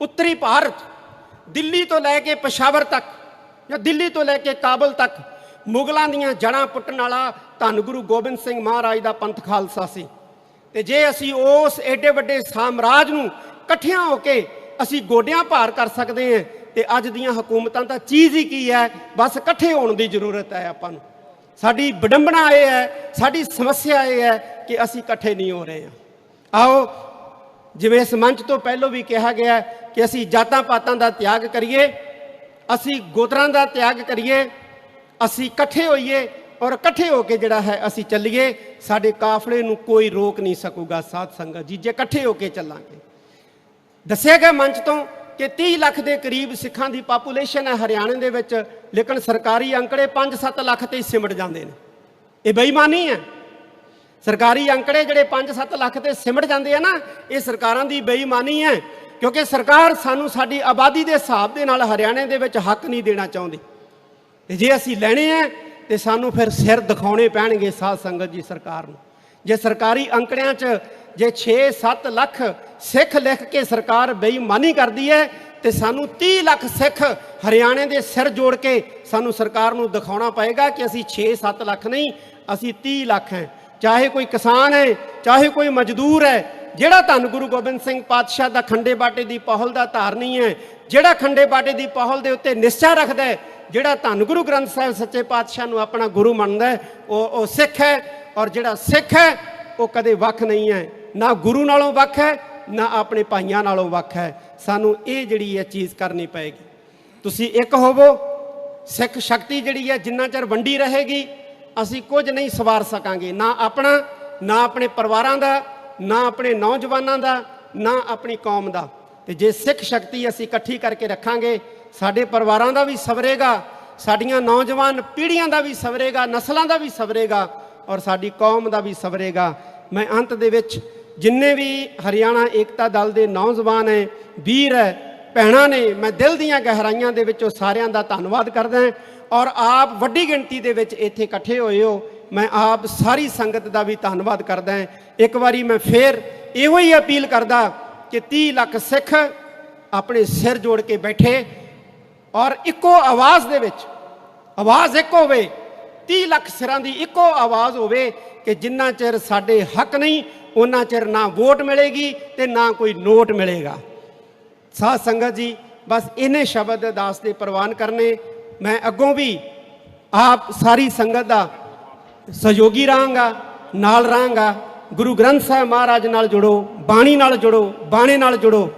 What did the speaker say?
ਉੱਤਰੀ ਭਾਰਤ, ਦਿੱਲੀ ਤੋਂ ਲੈ ਕੇ ਪਸ਼ਾਵਰ ਤੱਕ ਜਾਂ ਦਿੱਲੀ ਤੋਂ ਲੈ ਕੇ ਕਾਬਲ ਤੱਕ ਮੁਗਲਾਂ ਦੀਆਂ ਜੜਾਂ ਪੁੱਟਣ ਵਾਲਾ ਧੰਨ ਗੁਰੂ ਗੋਬਿੰਦ ਸਿੰਘ ਮਹਾਰਾਜ ਦਾ ਪੰਥ ਖਾਲਸਾ ਸੀ। ਤੇ ਜੇ ਅਸੀਂ ਉਸ ਏਡੇ ਵੱਡੇ ਸਾਮਰਾਜ ਨੂੰ ਇਕੱਠਿਆਂ ਹੋ ਕੇ ਅਸੀਂ ਗੋਡਿਆਂ ਭਾਰ ਕਰ ਸਕਦੇ ਹਾਂ, ਤੇ ਅੱਜ ਦੀਆਂ ਹਕੂਮਤਾਂ ਤਾਂ ਚੀਜ਼ ਹੀ ਕੀ ਹੈ? ਬਸ ਇਕੱਠੇ ਹੋਣ ਦੀ ਜ਼ਰੂਰਤ ਹੈ ਆਪਾਂ ਨੂੰ। ਸਾਡੀ ਵਿਡੰਬਣਾ ਇਹ ਹੈ, ਸਾਡੀ ਸਮੱਸਿਆ ਇਹ ਹੈ ਕਿ ਅਸੀਂ ਇਕੱਠੇ ਨਹੀਂ ਹੋ ਰਹੇ ਹਾਂ। ਆਓ ਜਿਵੇਂ ਇਸ ਮੰਚ ਤੋਂ ਪਹਿਲਾਂ ਵੀ ਕਿਹਾ ਗਿਆ ਕਿ ਅਸੀਂ ਜਾਤਾਂ ਪਾਤਾਂ ਦਾ ਤਿਆਗ ਕਰੀਏ, ਅਸੀਂ ਗੋਤਰਾਂ ਦਾ ਤਿਆਗ ਕਰੀਏ, ਅਸੀਂ ਇਕੱਠੇ ਹੋਈਏ ਔਰ ਇਕੱਠੇ ਹੋ ਕੇ ਜਿਹੜਾ ਹੈ ਅਸੀਂ ਚੱਲੀਏ, ਸਾਡੇ ਕਾਫਲੇ ਨੂੰ ਕੋਈ ਰੋਕ ਨਹੀਂ ਸਕੂਗਾ ਸਾਧ ਸੰਗਤ ਜੀ, ਜੇ ਇਕੱਠੇ ਹੋ ਕੇ ਚੱਲਾਂਗੇ। ਦੱਸਿਆ ਗਿਆ ਮੰਚ ਤੋਂ ਕਿ 30 ਲੱਖ ਦੇ ਕਰੀਬ ਸਿੱਖਾਂ ਦੀ ਪਾਪੂਲੇਸ਼ਨ ਹੈ ਹਰਿਆਣੇ ਦੇ ਵਿੱਚ, ਲੇਕਿਨ ਸਰਕਾਰੀ ਅੰਕੜੇ 5-7 ਲੱਖ ਤੇ ਹੀ ਸਿਮਟ ਜਾਂਦੇ ਨੇ। ਇਹ ਬੇਈਮਾਨੀ ਹੈ। ਸਰਕਾਰੀ ਅੰਕੜੇ ਜਿਹੜੇ 5-7 ਲੱਖ ਤੇ ਸਿਮਟ ਜਾਂਦੇ ਆ ਨਾ, ਇਹ ਸਰਕਾਰਾਂ ਦੀ ਬੇਈਮਾਨੀ ਹੈ, ਕਿਉਂਕਿ ਸਰਕਾਰ ਸਾਨੂੰ ਸਾਡੀ ਆਬਾਦੀ ਦੇ ਹਿਸਾਬ ਦੇ ਨਾਲ ਹਰਿਆਣੇ ਦੇ ਵਿੱਚ ਹੱਕ ਨਹੀਂ ਦੇਣਾ ਚਾਹੁੰਦੀ। ਤੇ ਜੇ ਅਸੀਂ ਲੈਣੇ ਆ, ਤੇ ਸਾਨੂੰ ਫਿਰ ਸਿਰ ਦਿਖਾਉਣੇ ਪੈਣਗੇ ਸਾਧ ਸੰਗਤ ਜੀ ਸਰਕਾਰ ਨੂੰ। ਜੇ ਸਰਕਾਰੀ ਅੰਕੜਿਆਂ 'ਚ ਜੇ 6-7 ਲੱਖ ਸਿੱਖ ਲਿਖ ਕੇ ਸਰਕਾਰ ਬੇਈਮਾਨੀ ਕਰਦੀ ਹੈ, ਤੇ ਸਾਨੂੰ 30 ਲੱਖ ਸਿੱਖ ਹਰਿਆਣੇ ਦੇ ਸਿਰ ਜੋੜ ਕੇ ਸਾਨੂੰ ਸਰਕਾਰ ਨੂੰ ਦਿਖਾਉਣਾ ਪਏਗਾ ਕਿ ਅਸੀਂ 6-7 ਲੱਖ ਨਹੀਂ, ਅਸੀਂ 30 ਲੱਖ ਹੈ। ਚਾਹੇ ਕੋਈ ਕਿਸਾਨ ਹੈ, ਚਾਹੇ ਕੋਈ ਮਜ਼ਦੂਰ ਹੈ, ਜਿਹੜਾ ਧੰਨ ਗੁਰੂ ਗੋਬਿੰਦ ਸਿੰਘ ਪਾਤਸ਼ਾਹ ਦਾ ਖੰਡੇ ਬਾਟੇ ਦੀ ਪਹਲ ਦਾ ਧਾਰਨੀ ਹੈ, ਜਿਹੜਾ ਖੰਡੇ ਬਾਟੇ ਦੀ ਪਹਲ ਦੇ ਉੱਤੇ ਨਿਸ਼ਚਾ ਰੱਖਦਾ ਹੈ, ਜਿਹੜਾ ਧੰਨ ਗੁਰੂ ਗ੍ਰੰਥ ਸਾਹਿਬ ਸੱਚੇ ਪਾਤਸ਼ਾਹ ਨੂੰ ਆਪਣਾ ਗੁਰੂ ਮੰਨਦਾ ਹੈ, ਉਹ ਉਹ ਸਿੱਖ ਹੈ ਔਰ ਜਿਹੜਾ ਸਿੱਖ ਹੈ, ਉਹ ਕਦੇ ਵੱਖ ਨਹੀਂ ਹੈ। ਨਾ ਗੁਰੂ ਨਾਲੋਂ ਵੱਖ ਹੈ, ਨਾ ਆਪਣੇ ਭਾਈਆਂ ਨਾਲੋਂ ਵੱਖ ਹੈ। ਸਾਨੂੰ ਇਹ ਜਿਹੜੀ ਹੈ ਚੀਜ਼ ਕਰਨੀ ਪਏਗੀ। ਤੁਸੀਂ ਇੱਕ ਹੋਵੋ, ਸਿੱਖ ਸ਼ਕਤੀ ਜਿਹੜੀ ਹੈ ਜਿੰਨਾ ਚਿਰ ਵੰਡੀ ਰਹੇਗੀ ਅਸੀਂ ਕੁਝ ਨਹੀਂ ਸਵਾਰ ਸਕਾਂਗੇ। ਨਾ ਆਪਣਾ, ਨਾ ਆਪਣੇ ਪਰਿਵਾਰਾਂ ਦਾ, ਨਾ ਆਪਣੇ ਨੌਜਵਾਨਾਂ ਦਾ, ਨਾ ਆਪਣੀ ਕੌਮ ਦਾ। ਤੇ ਜੇ ਸਿੱਖ ਸ਼ਕਤੀ ਅਸੀਂ ਇਕੱਠੀ ਕਰਕੇ ਰੱਖਾਂਗੇ, ਸਾਡੇ ਪਰਿਵਾਰਾਂ ਦਾ ਵੀ ਸਵਰੇਗਾ, ਸਾਡੀਆਂ ਨੌਜਵਾਨ ਪੀੜ੍ਹੀਆਂ ਦਾ ਵੀ ਸਵਰੇਗਾ, ਨਸਲਾਂ ਦਾ ਵੀ ਸਵਰੇਗਾ ਔਰ ਸਾਡੀ ਕੌਮ ਦਾ ਵੀ ਸਵਰੇਗਾ। ਮੈਂ ਅੰਤ ਦੇ ਵਿੱਚ ਜਿੰਨੇ ਵੀ ਹਰਿਆਣਾ ਏਕਤਾ ਦਲ ਦੇ ਨੌਜਵਾਨ ਹੈ, ਵੀਰ ਹੈ, ਭੈਣਾਂ ਨੇ, ਮੈਂ ਦਿਲ ਦੀਆਂ ਗਹਿਰਾਈਆਂ ਦੇ ਵਿੱਚੋਂ ਸਾਰਿਆਂ ਦਾ ਧੰਨਵਾਦ ਕਰਦਾ ਹਾਂ। ਔਰ ਆਪ ਵੱਡੀ ਗਿਣਤੀ ਦੇ ਵਿੱਚ ਇੱਥੇ ਇਕੱਠੇ ਹੋਏ ਹੋ। ਮੈਂ ਆਪ ਸਾਰੀ ਸੰਗਤ ਦਾ ਵੀ ਧੰਨਵਾਦ ਕਰਦਾ ਹਾਂ। ਇੱਕ ਵਾਰੀ ਮੈਂ ਫੇਰ ਇਹੋ ਹੀ ਅਪੀਲ ਕਰਦਾ ਕਿ 30 ਲੱਖ ਸਿੱਖ ਆਪਣੇ ਸਿਰ ਜੋੜ ਕੇ ਬੈਠੇ ਔਰ ਇੱਕੋ ਆਵਾਜ਼ ਦੇ ਵਿੱਚ, ਆਵਾਜ਼ ਇੱਕ ਹੋਵੇ 30 ਲੱਖ ਸਿਰਾਂ ਦੀ ਇੱਕੋ ਆਵਾਜ਼ ਹੋਵੇ ਕਿ ਜਿੰਨਾ ਚਿਰ ਸਾਡੇ ਹੱਕ ਨਹੀਂ ਉਹਨਾਂ ਚਿਰ ਨਾ ਵੋਟ ਮਿਲੇਗੀ ਤੇ ਨਾ ਕੋਈ ਨੋਟ ਮਿਲੇਗਾ। ਸਾਧ ਸੰਗਤ ਜੀ, ਬਸ ਇਹਨੇ ਸ਼ਬਦ ਦਾਸ ਦੇ ਪ੍ਰਵਾਨ ਕਰਨੇ ਮੈਂ ਅੱਗੋਂ ਵੀ ਆਪ ਸਾਰੀ ਸੰਗਤ ਦਾ ਸਹਿਯੋਗੀ ਰਹਾਂਗਾ, ਨਾਲ ਰਹਾਂਗਾ। ਗੁਰੂ ਗ੍ਰੰਥ ਸਾਹਿਬ ਮਹਾਰਾਜ ਨਾਲ ਜੁੜੋ, ਬਾਣੀ ਨਾਲ ਜੁੜੋ, ਬਾਣੇ ਨਾਲ ਜੁੜੋ।